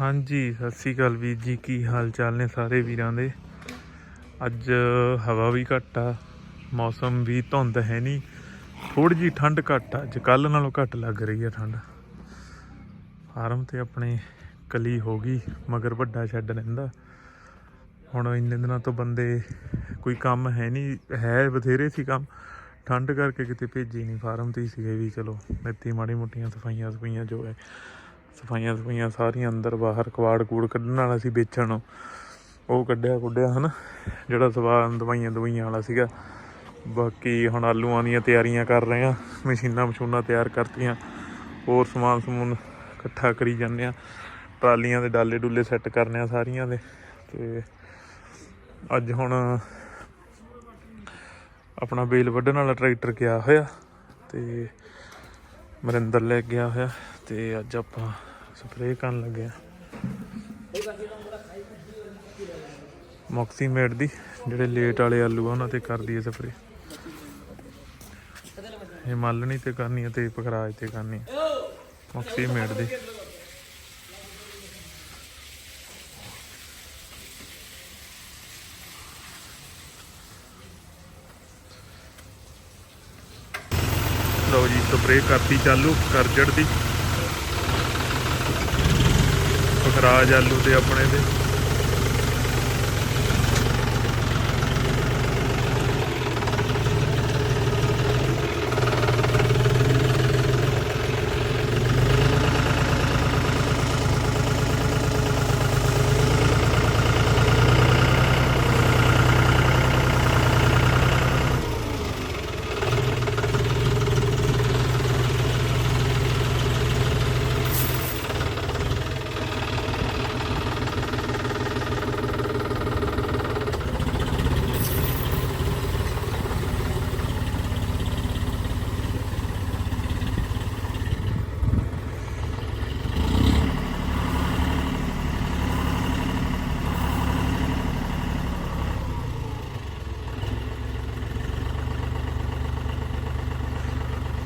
ਹਾਂਜੀ, ਸਤਿ ਸ੍ਰੀ ਅਕਾਲ ਵੀਰ ਜੀ, ਕੀ ਹਾਲ ਚਾਲ ਨੇ ਸਾਰੇ ਵੀਰਾਂ ਦੇ? ਅੱਜ ਹਵਾ ਵੀ ਘੱਟ ਆ, ਮੌਸਮ ਵੀ ਧੁੰਦ ਹੈ ਨਹੀਂ ਥੋੜੀ ਜੀ ਠੰਡ ਘੱਟ ਆ, ਅੱਜ ਕੱਲ ਨਾਲੋਂ ਘੱਟ ਲੱਗ ਰਹੀ ਆ ਠੰਡ। ਫਾਰਮ ਤੇ ਆਪਣੇ ਕਲੀ ਹੋ ਗਈ, ਮਗਰ ਵੱਡਾ ਸ਼ੈੱਡ ਰਹਿੰਦਾ ਹੁਣ ਇੰਨੇ ਦਿਨਾਂ ਤੋਂ ਬੰਦੇ ਕੋਈ ਕੰਮ ਹੈ ਨਹੀਂ, ਹੈ ਬਥੇਰੇ ਸੀ ਕੰਮ, ਠੰਡ ਕਰਕੇ ਕਿਤੇ ਭੇਜੀ ਨਹੀਂ, ਫਾਰਮ ਤੇ ਹੀ ਸੀਗੇ ਵੀ ਚਲੋ ਇੱਥੇ ਮਾੜੀ ਮੋਟੀਆਂ ਸਫਾਈਆਂ ਸਫਾਈਆਂ ਜੋ ਹੈ। ਸਫਾਈਆਂ ਸਫਾਈਆਂ ਸਾਰੀਆਂ ਅੰਦਰ ਬਾਹਰ ਕਵਾੜ ਕੂੜ ਕੱਢਣ ਵਾਲਾ ਸੀ, ਵੇਚਣ। ਨੂੰ ਉਹ ਕੱਢਿਆ ਕੁੱਢਿਆ ਹਨਾ, ਜਿਹੜਾ ਸਵਾਨ ਦਵਾਈਆਂ ਦਵਾਈਆਂ ਵਾਲਾ ਸੀਗਾ। ਬਾਕੀ ਹੁਣ ਆਲੂਆਂ ਦੀਆਂ ਤਿਆਰੀਆਂ ਕਰ ਰਹੇ ਆ ਮਸ਼ੀਨਾਂ ਮਸ਼ੂਨਾਂ ਤਿਆਰ ਕਰਤੀਆਂ। ਹੋਰ ਸਮਾਨ ਸਮੂਨ ਇਕੱਠਾ ਕਰੀ ਜਾਂਦੇ ਆ ਟਰਾਲੀਆਂ ਦੇ ਡਾਲੇ ਡੁੱਲੇ ਸੈੱਟ ਕਰਨੇ ਆ ਸਾਰੀਆਂ ਦੇ। ਤੇ ਅੱਜ ਹੁਣ ਆਪਣਾ ਬੇਲ ਵੱਢਣ ਵਾਲਾ ਟਰੈਕਟਰ ਗਿਆ ਹੋਇਆ। ਤੇ ਮਰਿੰਦਰ ਲੈ ਗਿਆ ਹੋਇਆ। ਤੇ ਅੱਜ ਆਪਾਂ ਸਪਰੇਅ ਕਰਨ ਲੱਗੇ ਆ। ਮੌਕਸੀ ਮੇਡ ਦੀ, ਜਿਹੜੇ ਲੇਟ ਵਾਲੇ ਆਲੂ ਆ, ਉਹਨਾਂ ਤੇ ਕਰਦੀ ਹੈ ਸਪਰੇ ਇਹ ਮਾਲਣੀ ਤੇ ਕਰਨੀ ਹੈ ਤੇ ਪਖਰਾਜ ਤੇ ਕਰਨੀ ਹੈ ਮੌਕਸੀ ਦੀ। ਲਓ ਜੀ, ਸਪਰੇਅ ਕਰਤੀ ਚਾਲੂ ਕਰਜੜ ਦੀ ਪਖਰਾਜ ਆਲੂ ਦੇ ਆਪਣੇ ਦੇ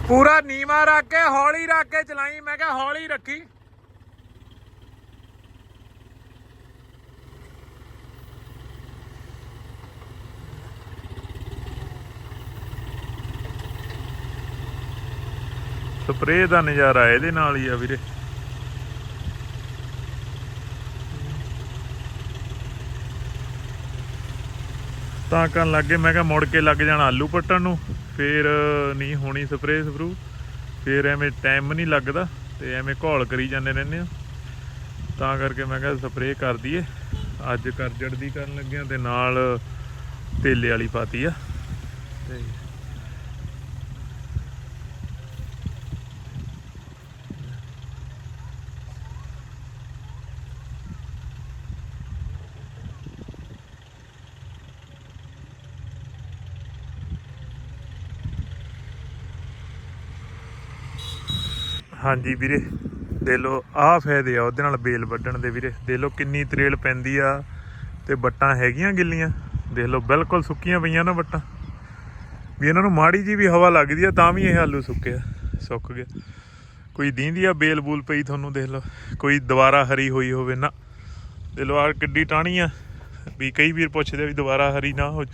ਪੂਰਾ ਨੀਵਾ ਰੱਖ ਕੇ, ਹੌਲੀ ਰੱਖ ਕੇ ਚਲਾਈ। ਮੈਂ ਕਿਹਾ ਹੌਲੀ ਰੱਖੀ। ਸਪਰੇਅ ਦਾ ਨਜ਼ਾਰਾ ਇਹਦੇ ਨਾਲ ਹੀ ਆ ਵੀਰੇ। ਤਾਂ ਕਰਨ ਲੱਗੇ ਮੈਂ ਕਿਹਾ ਮੁੜ ਕੇ ਲੱਗ ਜਾਣਾ ਆਲੂ ਪੱਟਣ ਨੂੰ। ਫੇਰ ਨਹੀਂ ਹੋਣੀ ਸਪਰੇਅ ਸਪਰੂ ਫੇਰ ਐਵੇਂ ਟਾਈਮ ਨਹੀਂ ਲੱਗਦਾ ਤੇ ਐਵੇਂ ਘੋਲ ਕਰੀ ਜਾਂਦੇ ਰਹਿੰਦੇ ਆ ਤਾਂ ਕਰਕੇ ਮੈਂ ਕਿਹਾ ਸਪਰੇਅ ਕਰ ਦਈਏ। ਅੱਜ ਕਰਜੜ ਦੀ ਕਰਨ ਲੱਗਿਆ ਆ ਤੇ ਨਾਲ ਤੇਲੇ ਵਾਲੀ ਪਾਤੀ ਆ। ਤੇ ਹਾਂਜੀ ਵੀਰੇ, ਦੇ ਲੋ ਆਹ ਫਾਇਦੇ ਆ ਉਹਦੇ ਨਾਲ ਬੇਲ ਵੱਢਣ ਦੇ ਵੀਰੇ। ਦੇ ਲੋ ਕਿੰਨੀ ਤਰੇਲ ਪੈਂਦੀ ਆ ਤੇ ਬੱਟਾਂ ਹੈਗੀਆਂ ਗਿੱਲੀਆਂ। ਦੇਖ ਲਓ, ਬਿਲਕੁਲ ਸੁੱਕੀਆਂ ਪਈਆਂ ਨਾ ਬੱਟਾਂ ਵੀ ਇਹਨਾਂ ਨੂੰ ਮਾੜੀ ਜੀ ਵੀ ਹਵਾ ਲੱਗਦੀ ਆ, ਤਾਂ ਵੀ ਇਹ ਆਲੂ ਸੁੱਕੇ ਸੁੱਕ ਗਿਆ ਕੋਈ ਦੀਂਦੀ ਆ, ਬੇਲ ਬੂਲ ਪਈ ਤੁਹਾਨੂੰ, ਦੇਖ ਲਓ। ਕੋਈ ਦੁਬਾਰਾ ਹਰੀ ਹੋਈ ਹੋਵੇ ਨਾ। ਦੇਖ ਲਓ ਆ ਕਿੱਡੀ ਟਾਣੀ ਆ। ਵੀ ਕਈ ਵੀਰ ਪੁੱਛਦੇ ਵੀ ਦੁਬਾਰਾ ਹਰੀ ਨਾ ਹੋ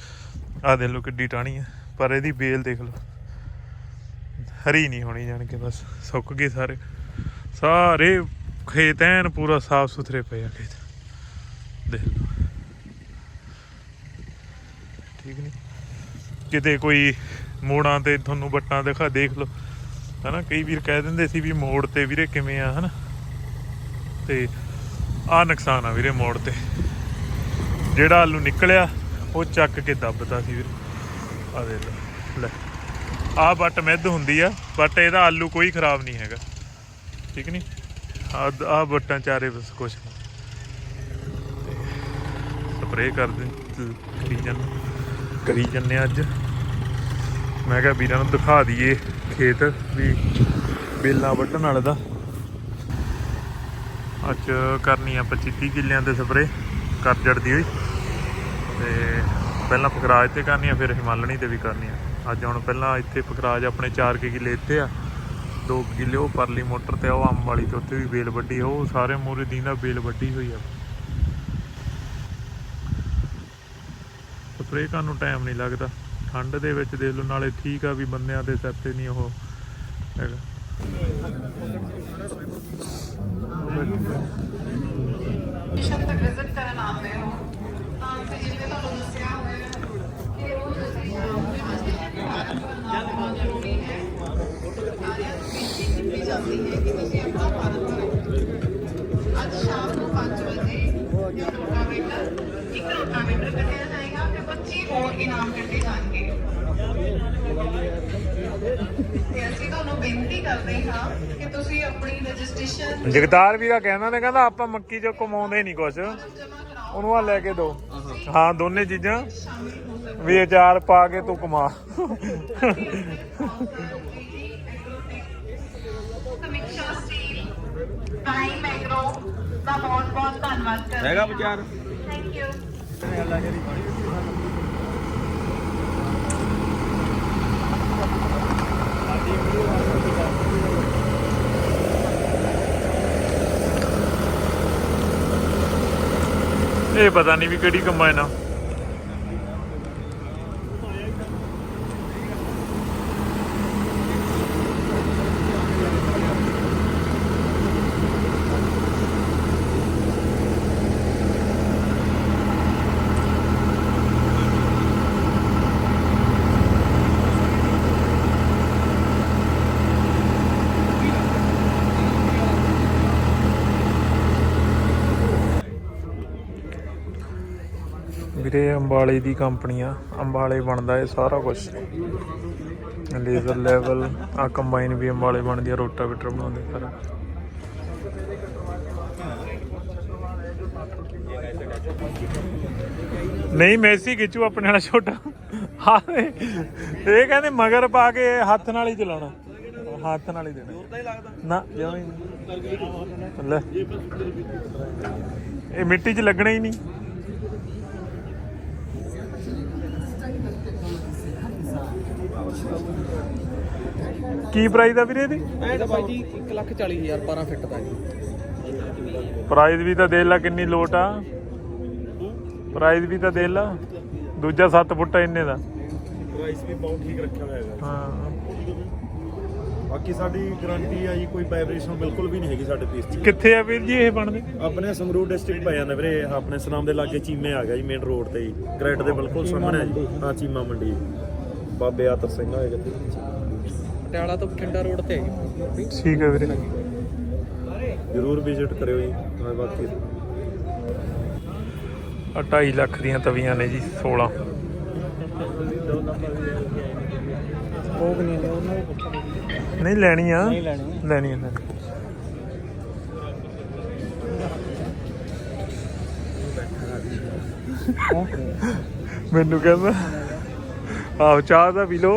ਆ ਦੇਖ ਲਓ ਕਿੱਡੀ ਟਾਣੀ ਆ। ਪਰ ਇਹਦੀ ਬੇਲ ਦੇਖ ਲਓ। ਹਰੀ ਨਹੀਂ ਹੋਣੀ ਜਾਣ ਕੇ ਬਸ ਸੁੱਕ ਗਏ ਸਾਰੇ। ਸਾਰੇ ਖੇਤ ਐਨ ਪੂਰਾ ਸਾਫ਼ ਸੁਥਰੇ ਪਏ ਆ ਖੇਤ। ਦੇਖ ਲਓ। ਠੀਕ ਨਹੀਂ? ਕਿਤੇ ਕੋਈ ਮੋੜਾਂ ਤੇ ਤੁਹਾਨੂੰ ਬੱਟਾਂ ਦਿਖਾ, ਦੇਖ ਲਓ। ਹਨਾ, ਕਈ ਵੀਰ ਕਹਿ ਦਿੰਦੇ ਸੀ ਵੀ ਮੋੜ ਤੇ ਵੀਰੇ ਕਿਵੇਂ ਆ, ਹਨਾ? ਤੇ ਆ ਨੁਕਸਾਨ ਆ ਵੀਰੇ ਮੋੜ ਤੇ। ਜਿਹੜਾ ਆਲੂ ਨਿਕਲਿਆ, ਉਹ ਚੱਕ ਕੇ ਦੱਬਤਾ ਸੀ ਵੀਰੇ। ਆ ਦੇਖ ਲੈ। ਆ ਬੱਟ ਮਿੱਧ ਹੁੰਦੀ ਆ ਬਟ ਇਹਦਾ ਆਲੂ ਕੋਈ ਖਰਾਬ ਨਹੀਂ ਹੈਗਾ। ਠੀਕ ਨਹੀਂ ਆ ਆ ਬੱਟਾਂ ਚਾਰੇ ਬਸ ਕੁਛ ਸਪਰੇਅ ਕਰ ਦੇ ਕਰੀ ਜਾਂਦੇ। ਕਰੀ ਜੰਨੇ ਅੱਜ। ਮੈਂ ਕਿਹਾ ਵੀਰਾਂ ਨੂੰ ਦਿਖਾ ਦਈਏ ਖੇਤ ਵੀ ਬੇਲਾਂ ਵੱਢਣ ਵਾਲੇ ਦਾ। ਅੱਜ ਕਰਨੀ ਆ 25 30 ਕਿੱਲਿਆਂ ਤੇ ਸਪਰੇਅ ਕਰ ਜੜਦੀ ਹੋਈ। ਤੇ ਪਹਿਲਾਂ ਫਕਰਾਜ ਤੇ ਕਰਨੀ ਆ, ਫਿਰ ਹਿਮਾਲਣੀ ਤੇ ਵੀ ਕਰਨੀ ਆ। ਅੱਜ ਹੁਣ ਪਹਿਲਾਂ ਇੱਥੇ ਪਕਰਾਜ ਆਪਣੇ 4 ਕਿੱਲੇ ਇੱਥੇ ਆ। 2 ਕਿੱਲੇ ਉਹ ਪਰਲੀ ਮੋਟਰ ਤੇ ਆ, ਉਹ ਅੰਬ ਵਾਲੀ ਤੇ ਉੱਥੇ ਵੀ ਬੇਲ ਵੱਡੀ ਆ, ਉਹ ਸਾਰੇ ਮੂਰੇ ਦੀਂਦਾ ਬੇਲ ਵੱਡੀ ਹੋਈ ਆ। ਸਪਰੇਅ ਕਰਨ ਨੂੰ ਟਾਈਮ ਨਹੀਂ ਲੱਗਦਾ। ਠੰਡ ਦੇ ਵਿੱਚ ਦੇਖ ਲਓ ਨਾਲੇ ਠੀਕ ਆ ਵੀ ਬੰਦਿਆਂ ਦੇ ਸਿਰ ਤੇ ਨਹੀਂ ਉਹ ਹੈਗਾ। ਮਿਸ਼ਨ ਵਿਜ਼ਿਟ ਕਰਨ ਆਉਂਦੇ ਹੋ। ਤਾਂ ਤੇ ਜਿਵੇਂ ਤੁਹਾਨੂੰ ਦੱਸਿਆ ਹੋਇਆ ਕਿ ਉਹ ਜਿਹੜੀ ਜ਼ਰੂਰੀ ਹੈ ਸਾਰਿਆਂ ਨੂੰ ਬੇਨਤੀ ਕੀਤੀ ਜਾਂਦੀ ਹੈ ਕਿ ਤੁਸੀਂ ਆਪਣਾ ਪਾਲਣ ਕਰੋ। ਅੱਜ ਸ਼ਾਮ ਨੂੰ 5 ਵਜੇ ਰੋਟਾਵੇਟਰ ਇੱਕ ਰੋਟਾਵੇਟਰ ਕੱਢਿਆ ਜਾਏਗਾ ਤੇ 25 ਹੋਰ ਇਨਾਮ ਕੱਢੇ ਜਾਣਗੇ। ਤੇ ਅਸੀਂ ਤੁਹਾਨੂੰ ਬੇਨਤੀ ਕਰਦੇ ਹਾਂ ਕਿ ਤੁਸੀਂ ਆਪਣੀ ਰਜਿਸਟ੍ਰੇਸ਼ਨ ਜਗਤਾਰ ਵੀਰਾ ਕਹਿੰਦਾ ਨੇ ਕਹਿੰਦਾ ਆਪਾਂ ਮੱਕੀ ਚੋਂ ਕਮਾਉਂਦੇ ਨਹੀਂ ਕਰਾਓ। ਉਹਨੂੰ ਆ ਲੈ ਕੇ ਦੋ। ਹਾਂ ਦੋਨੇ ਚੀਜ਼ਾਂ ਵੀ ਅਚਾਰ ਪਾ ਕੇ ਤੂੰ ਕਮਾ। ਟਾਈਮ ਐਗਰੋ ਦਾ ਬਹੁਤ ਬਹੁਤ ਧੰਨਵਾਦ ਕਰਦੇ ਹੈਗਾ ਵਿਚਾਰ। ਥੈਂਕ ਯੂ ਇਹ ਪਤਾ ਨਹੀਂ ਵੀ ਕਿਹੜੀ ਕੰਬਾਈਨ ਆ ਵੀਰੇ ਅੰਬਾਲੇ ਦੀ ਕੰਪਨੀ ਆ ਅੰਬਾਲੇ ਬਣਦਾ ਇਹ ਸਾਰਾ ਕੁਝ ਲੇਜ਼ਰ ਲੈਵਲ ਆ ਕੰਬਾਈਨ ਵੀ ਅੰਬਾਲੇ ਬਣਦੀ ਆ ਰੋਟਾਵੇਟਰ ਬਣਾਉਂਦੇ ਸਾਰਾ। ਨਹੀਂ, ਮੈਸੀ ਖਿੱਚੂ ਆਪਣੇ ਵਾਲਾ ਛੋਟਾ। ਹਾਂ ਇਹ ਕਹਿੰਦੇ ਮਗਰ ਪਾ ਕੇ ਹੱਥ ਨਾਲ ਹੀ ਚਲਾਉਣਾ। ਹੱਥ ਨਾਲ ਹੀ ਦੇਣਾ। ਨਾ ਜਿਉਂ ਹੀ ਨਹੀਂ। ਲੈ। ਇਹ ਮਿੱਟੀ 'ਚ ਲੱਗਣਾ ਹੀ ਨਹੀਂ। ਕੀ ਪ੍ਰਾਈਸ ਆ ਵੀਰੇ ਇਹਦੀ? ਐ ਤਾਂ ਬਾਈ ਜੀ 1 ਲੱਖ 40 ਹਜ਼ਾਰ 12 ਫਿੱਟ ਦਾ ਜੀ। ਪ੍ਰਾਈਸ ਵੀ ਤਾਂ ਦੇਖ ਲੈ ਕਿੰਨੀ ਲੋਟ ਆ। ਪ੍ਰਾਈਸ ਵੀ ਤਾਂ ਦੇਖ ਲੈ। ਦੂਜਾ 7 ਫੁੱਟ ਆ ਇੰਨੇ ਦਾ। ਪ੍ਰਾਈਸ ਵੀ ਬਹੁਤ ਠੀਕ ਰੱਖਿਆ ਹੋਇਆ ਹੈਗਾ। ਹਾਂ। ਬਾਕੀ ਸਾਡੀ ਗਾਰੰਟੀ ਆ ਜੀ ਕੋਈ ਵਾਈਬ੍ਰੇਸ਼ਨ ਬਿਲਕੁਲ ਵੀ ਨਹੀਂ ਹੈਗੀ ਸਾਡੇ ਪੀਸ 'ਚ। ਕਿੱਥੇ ਆ ਵੀਰ ਜੀ ਇਹ ਬਣਦੇ? ਆਪਣੇ ਸੰਗਰੂਰ ਡਿਸਟ੍ਰਿਕਟ ਪੈ ਜਾਂਦਾ ਵੀਰੇ ਆਪਣੇ ਸਨਾਮ ਦੇ ਲਾਗੇ ਚੀਮੇ ਆ ਗਿਆ ਜੀ ਮੇਨ ਰੋਡ ਤੇ ਜੀ। ਗ੍ਰੈਡ ਦੇ ਬਿਲਕੁਲ ਸਾਹਮਣੇ ਆ ਜੀ। ਹਾਂ ਚੀਮਾ ਮੰਡੀ। ਬਾਬੇ ਆਤਰ ਸਿੰਘ ਹੋਏਗਾ ਪਟਿਆਲਾ ਤੋਂ ਬਠਿੰਡਾ ਰੋਡ ਤੇ ਹੈ ਜੀ ਠੀਕ ਹੈ ਵੀਰੇ। ਜਰੂਰ ਵਿਜ਼ਿਟ ਕਰਿਓ ਜੀ ਹਾਂ ਬਾਕੀ ਆ 2.5 ਲੱਖ ਦੀਆਂ ਤਵੀਆਂ ਨੇ ਜੀ 16 ਉਹ ਨਹੀਂ ਨੇ ਉਹਨਾਂ ਨੂੰ ਪੁੱਛੋ। ਨਹੀਂ ਲੈਣੀ ਆ। ਨਹੀਂ ਲੈਣੀ। ਲੈਣੀ ਆ ਲੈਣੀ। ਮੈਨੂੰ ਕਹਿੰਦਾ ਆਹੋ ਚਾਹ ਦਾ ਪੀ ਲੋ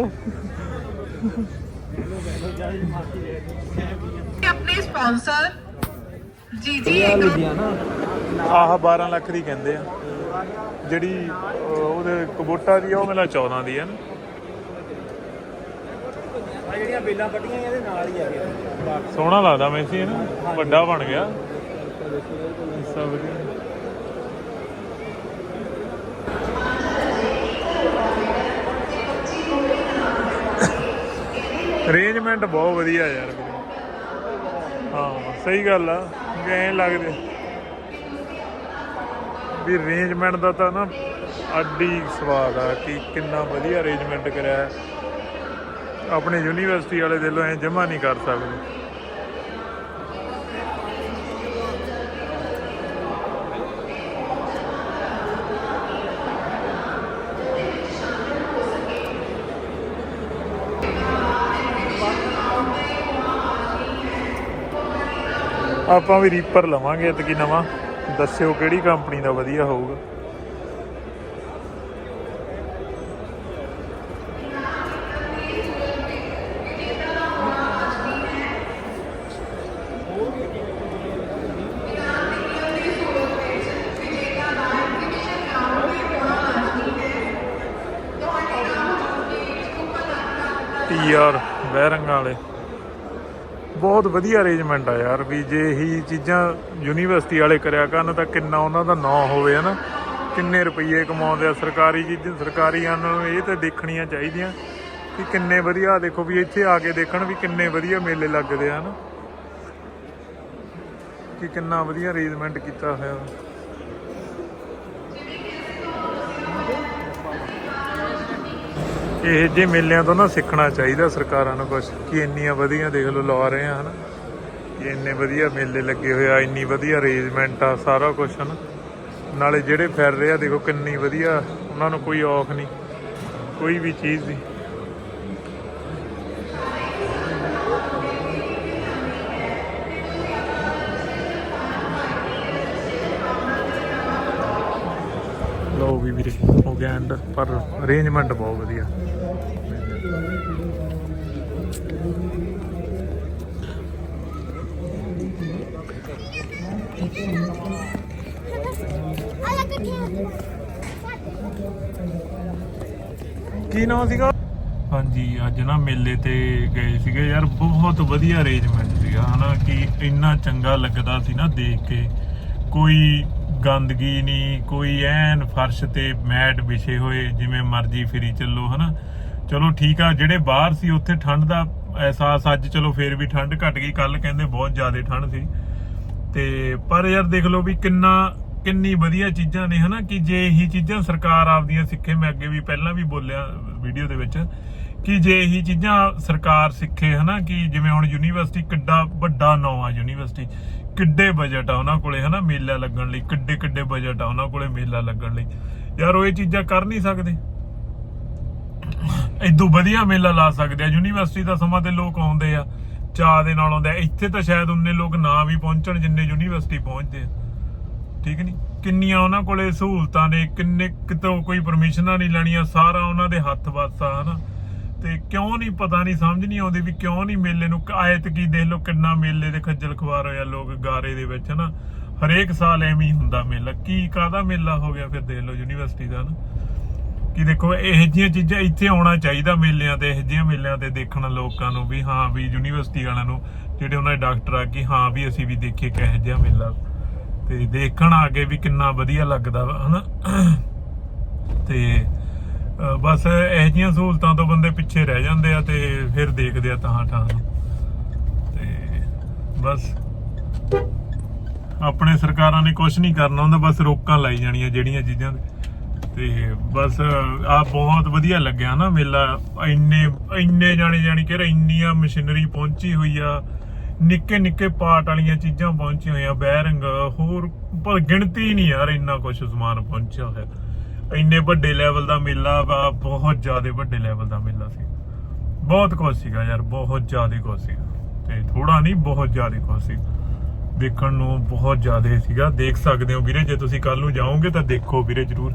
ਆਪਣੇ ਸਪਾਂਸਰ ਜੀ ਜੀ ਐਗਰੋ ਲੁਧਿਆਣਾ ਆਹ 12 ਲੱਖ ਦੀ ਕਹਿੰਦੇ ਆ। ਜਿਹੜੀ ਉਹਦੇ ਕਬੋਟਾ ਦੀ ਆ ਉਹ ਮੇਲਾ 14 ਦੀ ਹੈ ਨਾ। ਆ ਜਿਹੜੀਆਂ ਬੇਲਾਂ ਕੱਢੀਆਂ ਇਹਦੇ ਨਾਲ ਹੀ ਆ ਗਿਆ। ਸੋਹਣਾ ਲੱਗਦਾ ਮੈਸੀ ਹੈ ਨਾ ਵੱਡਾ ਬਣ ਗਿਆ। ਹਿੱਸਾ ਵਧੀਆ। ਅਰੇਂਜਮੈਂਟ ਬਹੁਤ ਵਧੀਆ ਯਾਰ ਹਾਂ, ਸਹੀ ਗੱਲ ਆ। ਐਂ ਲੱਗਦੇ। ਵੀ ਅਰੇਂਜਮੈਂਟ ਦਾ ਤਾਂ ਨਾ ਅੱਡੀ ਸਵਾਦ ਆ ਕਿ ਕਿੰਨਾ ਵਧੀਆ ਅਰੇਂਜਮੈਂਟ ਕਰਿਆ। ਹੈ ਆਪਣੇ ਯੂਨੀਵਰਸਿਟੀ ਵਾਲੇ ਦਿਲੋਂ ਐ ਜਮਾ ਨਹੀਂ ਕਰ ਸਕਦੇ। ਆਪਾਂ ਵੀ ਰੀਪਰ ਲਵਾਂਗੇ ਇਤਕੀ ਨਵਾਂ। ਦੱਸਿਓ ਕਿਹੜੀ ਕੰਪਨੀ ਦਾ ਵਧੀਆ ਹੋਊਗਾ। ਟੀਆਰ ਬਹਿਰੰਗਾਂ ਵਾਲੇ। ਬਹੁਤ ਵਧੀਆ ਅਰੇਂਜਮੈਂਟ ਆ ਯਾਰ, ਵੀ ਜੇ ਇਹੀ ਚੀਜ਼ਾਂ ਯੂਨੀਵਰਸਿਟੀ ਵਾਲੇ ਕਰਿਆ ਕਰਨ ਤਾਂ ਕਿੰਨਾ ਉਹਨਾਂ ਦਾ ਨਾਂ ਹੋਵੇ, ਹਨਾ? ਕਿੰਨੇ ਰੁਪਏ ਕਮਾਉਂਦੇ ਆ ਸਰਕਾਰੀ ਚੀਜ਼ਾਂ ਸਰਕਾਰੀ ਹਨ ਨੂੰ ਇਹ ਤਾਂ ਦੇਖਣੀਆਂ ਚਾਹੀਦੀਆਂ ਕਿ ਕਿੰਨੇ ਵਧੀਆ ਦੇਖੋ ਵੀ ਇੱਥੇ ਆ ਕੇ ਦੇਖਣ ਵੀ ਕਿੰਨੇ ਵਧੀਆ ਮੇਲੇ ਲੱਗਦੇ ਆ, ਹਨਾ? ਕਿ ਕਿੰਨਾ ਵਧੀਆ ਅਰੇਂਜਮੈਂਟ ਕੀਤਾ ਹੋਇਆ। ਇਹ ਜੇ ਮੇਲਿਆਂ ਤੋਂ ਨਾ ਸਿੱਖਣਾ ਚਾਹੀਦਾ ਸਰਕਾਰਾਂ ਨੂੰ ਕੁਝ ਕਿ ਇੰਨੀਆਂ ਵਧੀਆ ਦੇਖ ਲਓ, ਲਾ ਰਹੇ ਆ ਹਨਾ। ਕਿ ਇੰਨੇ ਵਧੀਆ ਮੇਲੇ ਲੱਗੇ ਹੋਏ ਆ, ਇੰਨੀ ਵਧੀਆ ਅਰੇਂਜਮੈਂਟ ਆ, ਸਾਰਾ ਕੁਝ ਹਨਾ। ਨਾਲੇ ਜਿਹੜੇ ਫਿਰ ਰਹੇ ਆ, ਦੇਖੋ ਕਿੰਨੀ ਵਧੀਆ, ਉਹਨਾਂ ਨੂੰ ਕੋਈ ਔਖ ਨਹੀਂ, ਕੋਈ ਵੀ ਚੀਜ਼ ਦੀ। ਵੀ ਵੀਰੇ, ਹੋ ਗਿਆ ਐਂਡ ਪਰ ਅਰੇਂਜਮੈਂਟ ਬਹੁਤ ਵਧੀਆ। ਕੀ ਨਾਮ ਸੀਗਾ? ਹਾਂਜੀ, ਅੱਜ ਨਾ ਮੇਲੇ ਤੇ ਗਏ ਸੀਗੇ ਯਾਰ, ਬਹੁਤ ਵਧੀਆ ਅਰੇਂਜਮੈਂਟ ਸੀਗਾ, ਹਨਾ, ਕਿ ਇੰਨਾ ਚੰਗਾ ਲੱਗਦਾ ਸੀ ਨਾ ਦੇਖ ਕੇ। ਕੋਈ ਗੰਦਗੀ ਨਹੀਂ, ਕੋਈ ਐਨ ਫਰਸ਼ ਤੇ ਮੈਟ ਵਿਛੇ ਹੋਏ, ਜਿਵੇਂ ਮਰਜ਼ੀ ਫਿਰੀ ਚੱਲੋ, ਹਨਾ? ਚਲੋ ਠੀਕ ਆ, ਜਿਹੜੇ ਬਾਹਰ ਸੀ ਉੱਥੇ ਠੰਡ ਦਾ ਅਹਿਸਾਸ, ਅੱਜ ਚਲੋ ਫੇਰ ਵੀ ਠੰਡ ਘਟ ਗਈ ਕੱਲ ਕਹਿੰਦੇ ਬਹੁਤ ਜ਼ਿਆਦਾ ਠੰਡ ਸੀ। ਤੇ ਪਰ ਯਾਰ ਦੇਖ ਲਓ ਵੀ ਕਿੰਨਾ, ਕਿੰਨੀ ਵਧੀਆ ਚੀਜ਼ਾਂ ਨੇ, ਹਨਾ? ਕਿ ਜੇ ਇਹੀ ਚੀਜ਼ਾਂ ਸਰਕਾਰ ਆਪਦੀਆਂ ਸਿੱਖੇ, ਮੈਂ ਅੱਗੇ ਵੀ ਪਹਿਲਾਂ ਵੀ ਬੋਲਿਆ ਵੀਡੀਓ ਦੇ ਵਿੱਚ, ਕਿ ਜੇ ਇਹੀ ਚੀਜ਼ਾਂ ਸਰਕਾਰ ਸਿੱਖੇ, ਹਨਾ? ਕਿ ਜਿਵੇਂ ਹੁਣ ਯੂਨੀਵਰਸਿਟੀ ਕਿੱਡਾ ਵੱਡਾ ਨਾਂ ਆ ਯੂਨੀਵਰਸਿਟੀ ਕਿੱਡੇ ਬਜਟ ਆ ਉਹਨਾਂ ਕੋਲੇ, ਹਨਾ, ਮੇਲਾ ਲੱਗਣ ਲਈ, ਕਿੱਡੇ ਕਿੱਡੇ ਬਜਟ ਆ ਉਹਨਾਂ ਕੋਲੇ ਮੇਲਾ ਲੱਗਣ ਲਈ। ਯਾਰ, ਉਹ ਇਹ ਚੀਜ਼ਾਂ ਕਰ ਨਹੀਂ ਸਕਦੇ। ਇਦੋਂ ਵਧੀਆ ਮੇਲਾ ਲਾ ਸਕਦੇ ਆ। ਯੂਨੀਵਰਸਿਟੀ ਦਾ ਸਮਾਂ ਤੇ ਲੋਕ ਆਉਂਦੇ ਆ ਚਾਹ ਦੇ ਨਾਲ ਆਉਂਦੇ ਆ। ਇੱਥੇ ਤਾਂ ਸ਼ਾਇਦ ਉਨੇ ਲੋਕ ਨਾ ਵੀ ਪਹੁੰਚਣ ਜਿੰਨੇ ਯੂਨੀਵਰਸਿਟੀ ਪਹੁੰਚਦੇ ਆ। ਠੀਕ ਨਹੀਂ ਕਿੰਨੀਆਂ ਉਹਨਾਂ ਕੋਲੇ ਸਹੂਲਤਾਂ ਨੇ, ਕਿੰਨੇ ਕਿਤੋਂ ਕੋਈ ਪਰਮਿਸ਼ਨਾਂ ਨਹੀਂ ਲੈਣੀਆਂ, ਸਾਰਾ ਉਹਨਾਂ ਦੇ ਹੱਥ ਵੱਸ ਹਨਾ। ਤੇ ਕਿਉਂ ਨਹੀਂ ਪਤਾ, ਨਹੀਂ ਸਮਝ ਨਹੀਂ ਆਉਂਦੀ ਵੀ ਕਿਉਂ ਨਹੀਂ ਮੇਲੇ ਨੂੰ ਆਇਤ ਕੀ ਦੇਖ ਲਓ ਕਿੰਨਾ ਮੇਲੇ ਦੇ ਖੱਜਲ ਖਵਾਰ ਹੋਇਆ ਲੋਕ ਗਾਰੇ ਦੇ ਵਿੱਚ, ਹਨਾ? ਹਰੇਕ ਸਾਲ ਐਵੇਂ ਹੀ ਹੁੰਦਾ ਮੇਲਾ। ਕੀ, ਕਾਹਦਾ ਮੇਲਾ ਹੋ ਗਿਆ ਫਿਰ ਦੇਖ ਲਓ ਯੂਨੀਵਰਸਿਟੀ ਦਾ ਨਾ ਕਿ ਦੇਖੋ, ਇਹੋ ਜਿਹੀਆਂ ਚੀਜ਼ਾਂ ਇੱਥੇ ਆਉਣਾ ਚਾਹੀਦਾ ਮੇਲਿਆਂ ਤੇ, ਇਹ ਜਿਹੀਆਂ ਮੇਲਿਆਂ ਤੇ ਦੇਖਣ ਲੋਕਾਂ ਨੂੰ ਵੀ, ਹਾਂ ਵੀ ਯੂਨੀਵਰਸਿਟੀ ਵਾਲਿਆਂ ਨੂੰ, ਜਿਹੜੇ ਉਹਨਾਂ ਦੇ ਡਾਕਟਰ ਆ ਕਿ ਹਾਂ ਵੀ ਅਸੀਂ ਵੀ ਦੇਖੀਏ ਕਿਹੋ ਜਿਹਾ ਮੇਲਾ। ਤੇ ਦੇਖਣ ਆ ਕੇ ਵੀ ਕਿੰਨਾ ਵਧੀਆ ਲੱਗਦਾ ਵਾ, ਹਨਾ? ਤੇ ਬਸ ਇਹੋ ਜਿਹੀਆਂ ਸਹੂਲਤਾਂ ਤੋਂ ਬੰਦੇ ਪਿੱਛੇ ਰਹਿ ਜਾਂਦੇ ਆ ਤੇ ਫਿਰ ਦੇਖਦੇ ਆ ਤਾਂ ਠਾਂ ਤੇ ਬਸ ਆਪਣੇ ਸਰਕਾਰਾਂ ਨੇ ਕੁਝ ਨਹੀਂ ਕਰਨਾ ਹੁੰਦਾ, ਬਸ ਰੋਕਾਂ ਲਾਈ ਜਾਣੀਆਂ ਜਿਹੜੀਆਂ ਚੀਜ਼ਾਂ ਤੇ ਬਸ ਆ ਬਹੁਤ ਵਧੀਆ ਲੱਗਿਆ ਨਾ ਮੇਲਾ। ਇੰਨੇ ਇੰਨੇ ਜਾਣੇ ਜਾਣੀ ਕਿ ਇੰਨੀਆਂ ਮਸ਼ੀਨਰੀ ਪਹੁੰਚੀ ਹੋਈ ਆ। ਨਿੱਕੇ ਨਿੱਕੇ ਪਾਰਟ ਵਾਲੀਆਂ ਚੀਜ਼ਾਂ ਪਹੁੰਚੀਆਂ ਹੋਈਆਂ, ਬੈਰਿੰਗ, ਹੋਰ ਪਰ ਗਿਣਤੀ ਨਹੀਂ ਯਾਰ, ਇੰਨਾ ਕੁਝ ਸਮਾਨ ਪਹੁੰਚਿਆ ਹੋਇਆ। ਇੰਨੇ ਵੱਡੇ ਲੈਵਲ ਦਾ ਮੇਲਾ ਵਾ, ਬਹੁਤ ਜ਼ਿਆਦਾ ਵੱਡੇ ਲੈਵਲ ਦਾ ਮੇਲਾ ਸੀ। ਬਹੁਤ ਕੁਝ ਸੀਗਾ ਯਾਰ, ਬਹੁਤ ਜ਼ਿਆਦਾ ਕੁਝ ਸੀਗਾ। ਤੇ ਥੋੜਾ ਨਹੀਂ, ਬਹੁਤ ਜ਼ਿਆਦਾ ਕੁਝ ਸੀ। ਦੇਖਣ ਨੂੰ ਬਹੁਤ ਜ਼ਿਆਦਾ ਸੀਗਾ। ਦੇਖ ਸਕਦੇ ਹੋ ਵੀਰੇ, ਜੇ ਤੁਸੀਂ ਕੱਲ ਨੂੰ ਜਾਓਗੇ ਤਾਂ ਦੇਖੋ ਵੀਰੇ ਜਰੂਰ।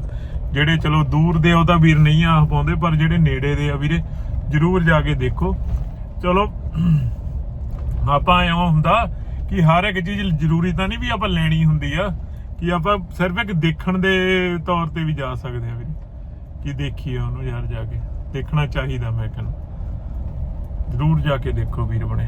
ਜਿਹੜੇ ਚਲੋ ਦੂਰ ਦੇ ਉਹ ਤਾਂ ਵੀਰ ਨਹੀਂ ਆ ਪਾਉਂਦੇ, ਪਰ ਜਿਹੜੇ ਨੇੜੇ ਦੇ ਆ ਵੀਰੇ, ਜਰੂਰ ਜਾ ਕੇ ਦੇਖੋ। ਚਲੋ, ਆਪਾਂ ਐਂ ਹੁੰਦਾ ਕਿ ਹਰ ਇੱਕ ਚੀਜ਼ ਜ਼ਰੂਰੀ ਤਾਂ ਨਹੀਂ ਵੀ ਆਪਾਂ ਲੈਣੀ ਹੁੰਦੀ ਆ। ਕਿ ਆਪਾਂ ਸਿਰਫ ਇੱਕ ਦੇਖਣ ਦੇ ਤੌਰ ਤੇ ਵੀ ਜਾ ਸਕਦੇ ਆ ਵੀਰੇ, ਕਿ ਦੇਖੀਏ ਉਹਨੂੰ ਯਾਰ ਜਾ ਕੇ। ਦੇਖਣਾ ਚਾਹੀਦਾ ਮੈਂ ਕਹਿੰਦਾ। ਜਰੂਰ ਜਾ ਕੇ ਦੇਖੋ ਵੀਰ ਬਣੇ।